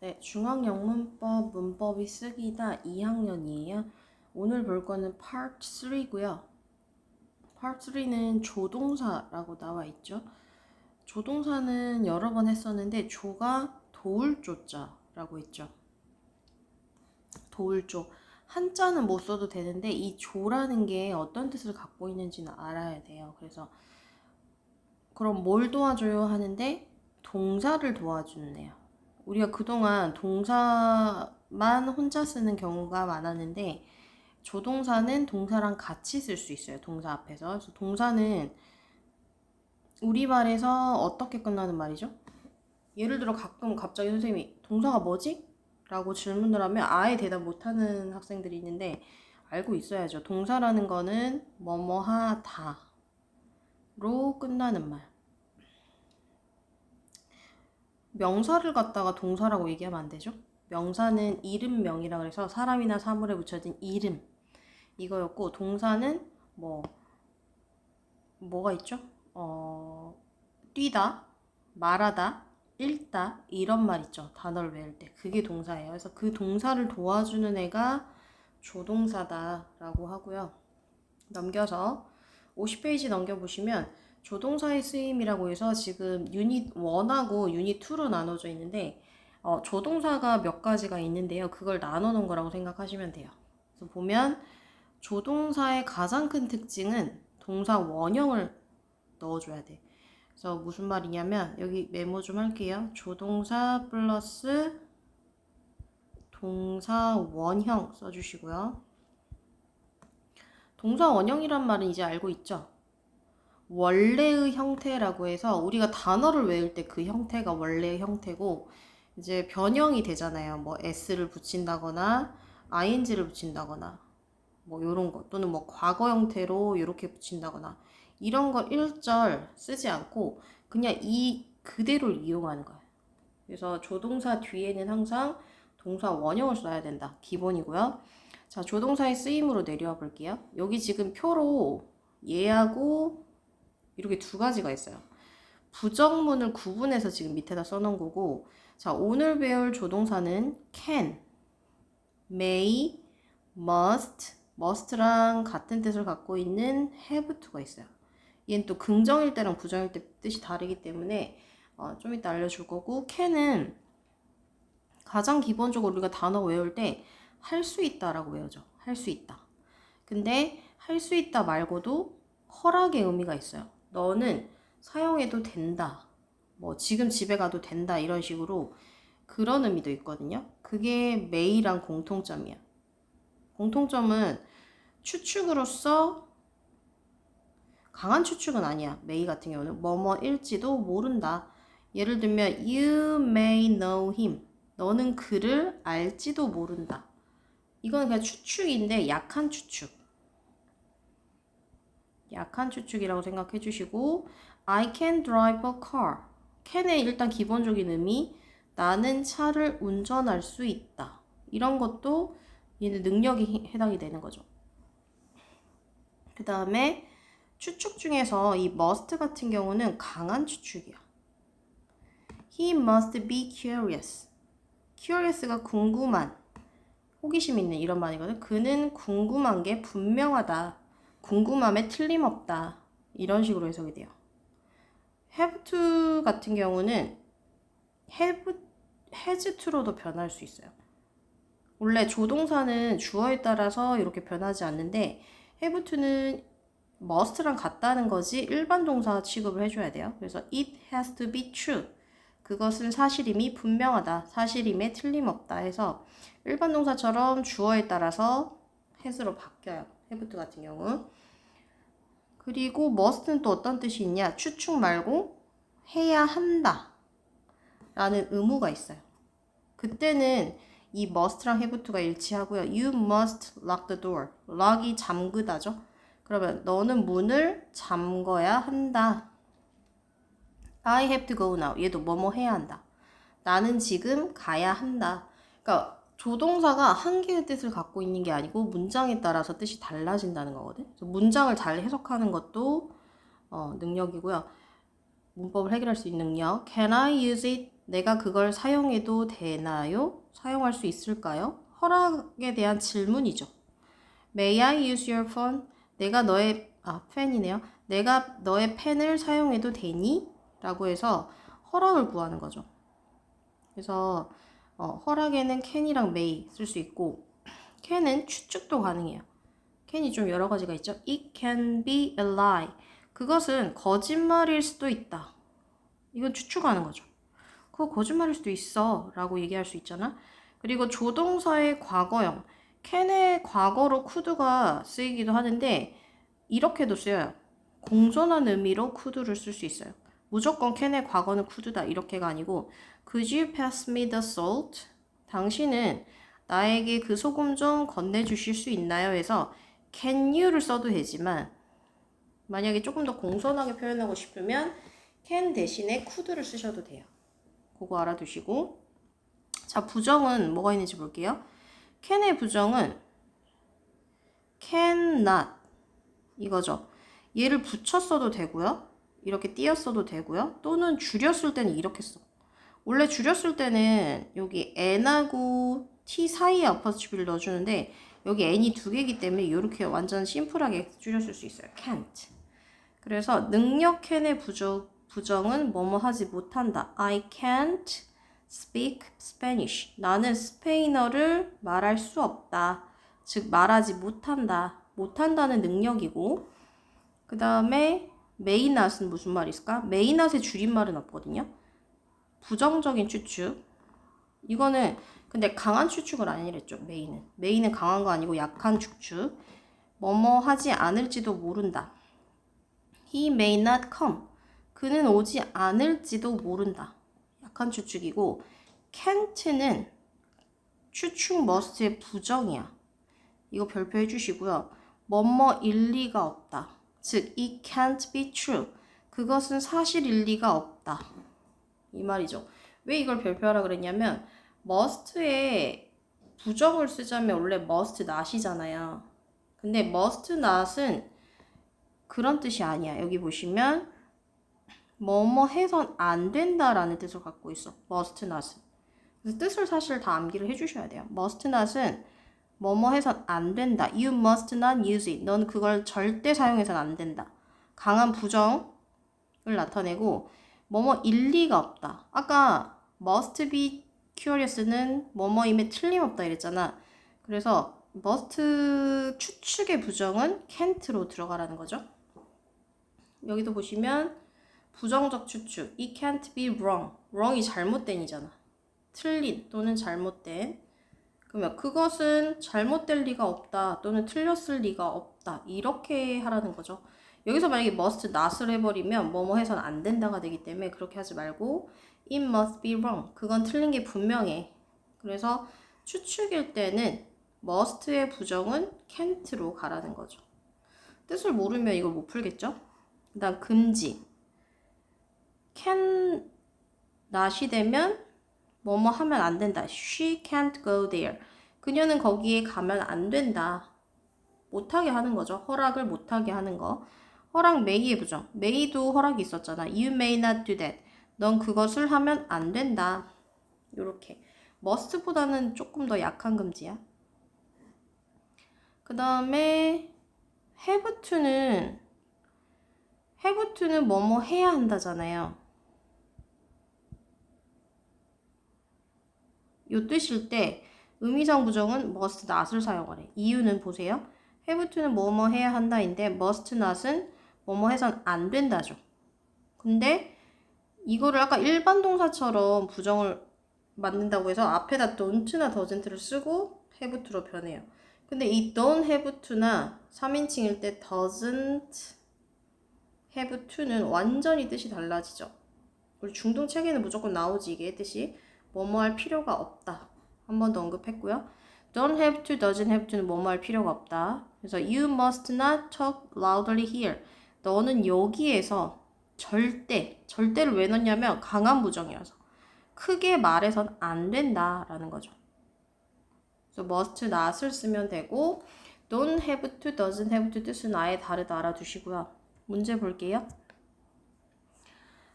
네, 중앙영문법 문법이 쓰기다 2학년이에요. 오늘 볼 거는 Part 3고요. Part 3는 조동사라고 나와 있죠. 조동사는 여러 번 했었는데 조가 도울 조자라고 했죠. 도울 조. 한자는 못 써도 되는데 이 조라는 게 어떤 뜻을 갖고 있는지는 알아야 돼요. 그래서 그럼 뭘 도와줘요 하는데 동사를 도와주는 애요. 우리가 그동안 동사만 혼자 쓰는 경우가 많았는데 조동사는 동사랑 같이 쓸 수 있어요. 동사 앞에서. 그래서 동사는 우리말에서 어떻게 끝나는 말이죠? 예를 들어 가끔 갑자기 선생님이 동사가 뭐지? 라고 질문을 하면 아예 대답 못하는 학생들이 있는데 알고 있어야죠. 동사라는 거는 뭐뭐 하다로 끝나는 말. 명사를 갖다가 동사라고 얘기하면 안 되죠. 명사는 이름명이라 그래서 사람이나 사물에 붙여진 이름 이거였고 동사는 뭐 뭐가 있죠? 어 뛰다, 말하다, 읽다 이런 말 있죠. 단어를 외울 때 그게 동사예요. 그래서 그 동사를 도와주는 애가 조동사다라고 하고요. 넘겨서 50페이지 넘겨 보시면 조동사의 쓰임이라고 해서 지금 유닛 1하고 유닛 2로 나눠져 있는데 어, 조동사가 몇 가지가 있는데요. 그걸 나눠 놓은 거라고 생각하시면 돼요. 그래서 보면 조동사의 가장 큰 특징은 동사 원형을 넣어줘야 돼. 그래서 무슨 말이냐면 여기 메모 좀 할게요. 조동사 플러스 동사 원형 써주시고요. 동사 원형이란 말은 이제 알고 있죠? 원래의 형태라고 해서 우리가 단어를 외울 때 그 형태가 원래의 형태고 이제 변형이 되잖아요. 뭐 s를 붙인다거나 ing를 붙인다거나 뭐 요런 거 또는 뭐 과거 형태로 이렇게 붙인다거나 이런 걸 1절 쓰지 않고 그냥 이 그대로를 이용하는 거예요. 그래서 조동사 뒤에는 항상 동사 원형을 써야 된다. 기본이고요. 자, 조동사의 쓰임으로 내려와 볼게요. 여기 지금 표로 얘하고 이렇게 두 가지가 있어요. 부정문을 구분해서 지금 밑에다 써놓은 거고, 자, 오늘 배울 조동사는 can, may, must, must랑 같은 뜻을 갖고 있는 have to가 있어요. 얘는 또 긍정일 때랑 부정일 때 뜻이 다르기 때문에 어, 좀 이따 알려줄 거고, can은 가장 기본적으로 우리가 단어 외울 때 할 수 있다라고 외우죠. 할 수 있다. 근데 할 수 있다 말고도 허락의 의미가 있어요. 너는 사용해도 된다. 뭐 지금 집에 가도 된다 이런 식으로 그런 의미도 있거든요. 그게 메이랑 공통점이야. 공통점은 추측으로서 강한 추측은 아니야. 메이 같은 경우는 뭐뭐일지도 모른다. 예를 들면 you may know him. 너는 그를 알지도 모른다. 이건 그냥 추측인데 약한 추측. 약한 추측이라고 생각해 주시고 I can drive a car. can의 일단 기본적인 의미 나는 차를 운전할 수 있다. 이런 것도 얘는 능력이 해당이 되는 거죠. 그 다음에 추측 중에서 이 must 같은 경우는 강한 추측이야. He must be curious. curious가 궁금한, 호기심 있는 이런 말이거든. 그는 궁금한 게 분명하다. 궁금함에 틀림없다. 이런 식으로 해석이 돼요. have to 같은 경우는 have, has to로도 변할 수 있어요. 원래 조동사는 주어에 따라서 이렇게 변하지 않는데 have to는 must랑 같다는 거지 일반 동사 취급을 해줘야 돼요. 그래서 it has to be true. 그것은 사실임이 분명하다. 사실임에 틀림없다 해서 일반 동사처럼 주어에 따라서 has로 바뀌어요. To 같은 경우. 그리고 must는 또 어떤 뜻이 있냐? 추측 말고 해야 한다. 라는 의무가 있어요. 그때는 이 must랑 to가 일치하고요. You must lock the door. lock이 잠그다죠. 그러면 너는 문을 잠궈야 한다. I have to go now. 얘도 뭐뭐 해야 한다. 나는 지금 가야 한다. 그러니까 조동사가 한 개의 뜻을 갖고 있는 게 아니고 문장에 따라서 뜻이 달라진다는 거거든. 그래서 문장을 잘 해석하는 것도 어, 능력이고요. 문법을 해결할 수 있는 능력. Can I use it 내가 그걸 사용해도 되나요? 사용할 수 있을까요? 허락에 대한 질문이죠. May I use your phone? 내가 너의 아 펜이네요. 내가 너의 펜을 사용해도 되니? 라고 해서 허락을 구하는 거죠. 그래서 어, 허락에는 can이랑 may 쓸 수 있고 can은 추측도 가능해요. can이 좀 여러 가지가 있죠. It can be a lie. 그것은 거짓말일 수도 있다. 이건 추측하는 거죠. 그거 거짓말일 수도 있어. 라고 얘기할 수 있잖아. 그리고 조동사의 과거형. can의 과거로 could가 쓰이기도 하는데 이렇게도 쓰여요. 공손한 의미로 could를 쓸 수 있어요. 무조건 can의 과거는 could다 이렇게가 아니고 Could you pass me the salt? 당신은 나에게 그 소금 좀 건네주실 수 있나요? 해서 can you를 써도 되지만 만약에 조금 더 공손하게 표현하고 싶으면 can 대신에 could를 쓰셔도 돼요. 그거 알아두시고 자 부정은 뭐가 있는지 볼게요. can의 부정은 cannot 이거죠. 얘를 붙였어도 되고요. 이렇게 띄었어도 되고요. 또는 줄였을 때는 이렇게 써. 원래 줄였을 때는 여기 n하고 t 사이에 어퍼치비를 넣어주는데 여기 n이 두 개이기 때문에 이렇게 완전 심플하게 줄였을 수 있어요. can't. 그래서 능력 can의 부정, 부정은 뭐뭐 하지 못한다. I can't speak Spanish. 나는 스페인어를 말할 수 없다. 즉 말하지 못한다. 못한다는 능력이고 그 다음에 not은 무슨 may not의 줄임말은 없거든요. 부정적인 추측. 이거는 근데 강한 추측을 아니랬죠. 메인은. 메인은 강한 거 아니고 약한 추측. 뭐뭐 하지 않을지도 모른다. He may not come. 그는 오지 않을지도 모른다. 약한 추측이고 can't는 추측 must의 부정이야. 이거 별표해 주시고요. 뭐뭐 일 리가 없다. 즉, it can't be true. 그것은 사실일 리가 없다. 이 말이죠. 왜 이걸 별표하라 그랬냐면 must에 부정을 쓰자면 원래 must not이잖아요. 근데 must not은 그런 뜻이 아니야. 여기 보시면 뭐뭐 해선 안 된다라는 뜻을 갖고 있어. must not은. 그래서 뜻을 사실 다 암기를 해주셔야 돼요. must not은 뭐뭐 해선 안 된다. You must not use it. 넌 그걸 절대 사용해선 안 된다. 강한 부정을 나타내고 뭐뭐 일리가 없다. 아까 must be curious는 뭐뭐임에 틀림없다 이랬잖아. 그래서 must 추측의 부정은 can't로 들어가라는 거죠. 여기도 보시면 부정적 추측 it can't be wrong. wrong이 잘못된이잖아. 틀린 또는 잘못된. 그러면 그것은 잘못될 리가 없다 또는 틀렸을 리가 없다 이렇게 하라는 거죠. 여기서 만약에 must not을 해버리면 뭐뭐 해선 안 된다가 되기 때문에 그렇게 하지 말고 it must be wrong. 그건 틀린 게 분명해. 그래서 추측일 때는 must의 부정은 can't로 가라는 거죠. 뜻을 모르면 이걸 못 풀겠죠? 그 다음 금지. can not이 되면 뭐뭐 하면 안 된다. She can't go there. 그녀는 거기에 가면 안 된다. 못하게 하는 거죠. 허락을 못하게 하는 거. 허락 may의 부정. may도 허락이 있었잖아. You may not do that. 넌 그것을 하면 안 된다. 요렇게. must보다는 조금 더 약한 금지야. 그 다음에 have to는 have to는 뭐뭐 해야 한다잖아요. 요 뜻일 때 의미상 부정은 must not을 사용하래. 이유는 보세요. have to는 뭐뭐 해야 한다인데 must not은 뭐뭐 해선 안 된다죠. 근데 이거를 아까 일반 동사처럼 부정을 만든다고 해서 앞에다 don't나 doesn't를 쓰고 have to로 변해요. 근데 이 don't have to나 3인칭일 때 doesn't have to는 완전히 뜻이 달라지죠. 우리 중등 책에는 무조건 나오지 이게 뜻이. 뭐뭐 할 필요가 없다. 한 번 더 언급했고요. Don't have to, doesn't have to는 뭐뭐 할 필요가 없다. 그래서 you must not talk loudly here. 너는 여기에서 절대, 절대를 왜 넣냐면 강한 부정이어서 크게 말해선 안 된다라는 거죠. 그래서 must not을 쓰면 되고 don't have to, doesn't have to 뜻은 아예 다르다 알아두시고요. 문제 볼게요.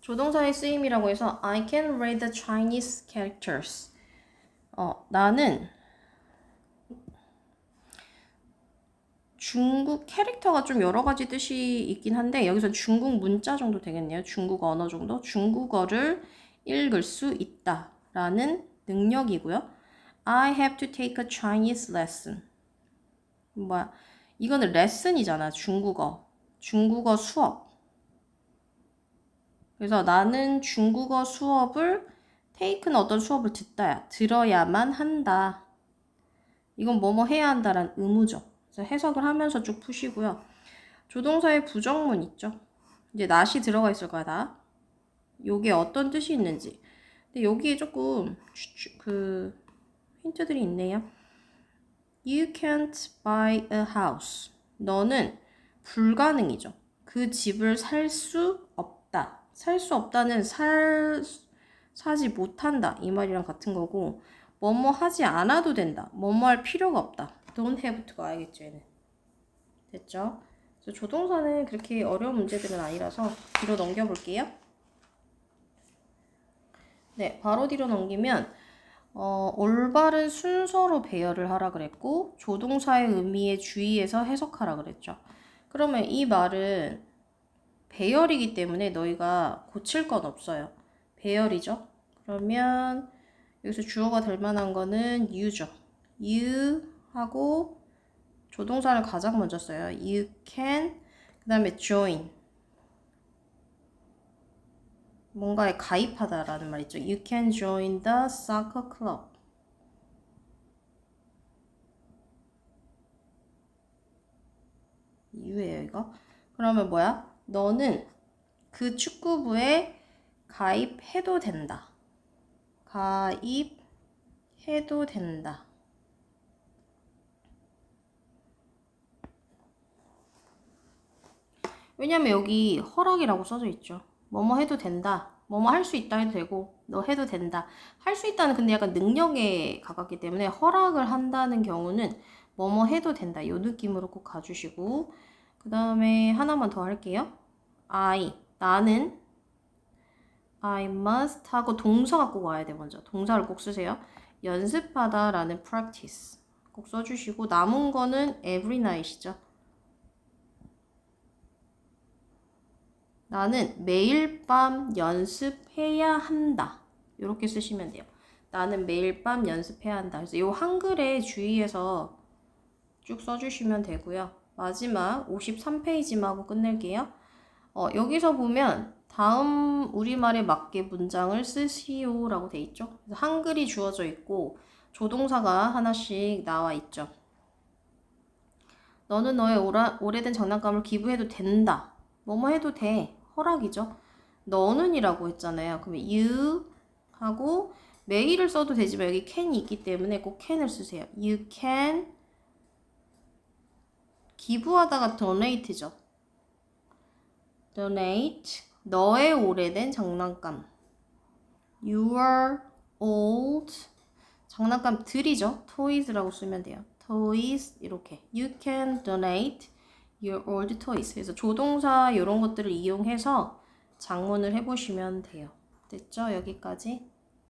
조동사의 쓰임이라고 해서 I can read the Chinese characters. 어, 나는 중국 캐릭터가 좀 여러 가지 뜻이 있긴 한데 여기서 중국 문자 정도 되겠네요. 중국 언어 정도. 중국어를 읽을 수 있다라는 능력이고요. I have to take a Chinese lesson. 뭐야? 이거는 레슨이잖아. 중국어. 중국어 수업. 그래서 나는 중국어 수업을 take는 어떤 수업을 듣다야. 들어야만 한다. 이건 뭐뭐 해야 한다라는 의무죠. 해석을 하면서 쭉 푸시고요. 조동사의 부정문 있죠. 이제 not이 들어가 있을 거야, 다. 요게 어떤 뜻이 있는지. 근데 여기에 조금 그 힌트들이 있네요. You can't buy a house. 너는 불가능이죠. 그 집을 살 수 없다. 살 수 없다는 살 사지 못한다 이 말이랑 같은 거고 뭐뭐 하지 않아도 된다. 뭐뭐 할 필요가 없다. Don't have to가 알겠죠, 얘는. 됐죠? 조동사는 그렇게 어려운 문제들은 아니라서 뒤로 넘겨볼게요. 네, 바로 뒤로 넘기면 어, 올바른 순서로 배열을 하라 그랬고 조동사의 의미에 주의해서 해석하라 그랬죠. 그러면 이 말은 배열이기 때문에 너희가 고칠 건 없어요. 배열이죠. 그러면 여기서 주어가 될 만한 거는 you죠. you 하고 조동사를 가장 먼저 써요. you can 그 다음에 join 뭔가에 가입하다라는 말 있죠. You can join the soccer club. 이유예요, 이거. 그러면 뭐야? 너는 그 축구부에 가입해도 된다. 가입해도 된다. 왜냐면 여기 허락이라고 써져 있죠. 뭐뭐 해도 된다. 뭐뭐 할 수 있다 해도 되고, 너 해도 된다. 할 수 있다는 근데 약간 능력에 가깝기 때문에 허락을 한다는 경우는 뭐뭐 해도 된다. 요 느낌으로 꼭 가주시고, 그 다음에 하나만 더 할게요. I, 나는 I must 하고 동사가 꼭 와야 돼, 먼저. 동사를 꼭 쓰세요. 연습하다 라는 practice 꼭 써주시고, 남은 거는 every night이죠. 나는 매일 밤 연습해야 한다. 이렇게 쓰시면 돼요. 나는 매일 밤 연습해야 한다. 그래서 이 한글에 주의해서 쭉 써주시면 되고요. 마지막 53페이지만 하고 끝낼게요. 어, 여기서 보면 다음 우리말에 맞게 문장을 쓰시오 라고 돼 있죠. 그래서 한글이 주어져 있고 조동사가 하나씩 나와 있죠. 너는 너의 오라, 오래된 장난감을 기부해도 된다. 뭐뭐 해도 돼. 허락이죠. 너는이라고 했잖아요. 그러면 you 하고 매일을 써도 되지만 여기 can이 있기 때문에 꼭 can을 쓰세요. You can 기부하다가 donate죠. donate 너의 오래된 장난감. Your old 장난감들이죠. toys라고 쓰면 돼요. toys 이렇게 you can donate your old toys. 그래서 조동사 이런 것들을 이용해서 장문을 해보시면 돼요. 됐죠? 여기까지.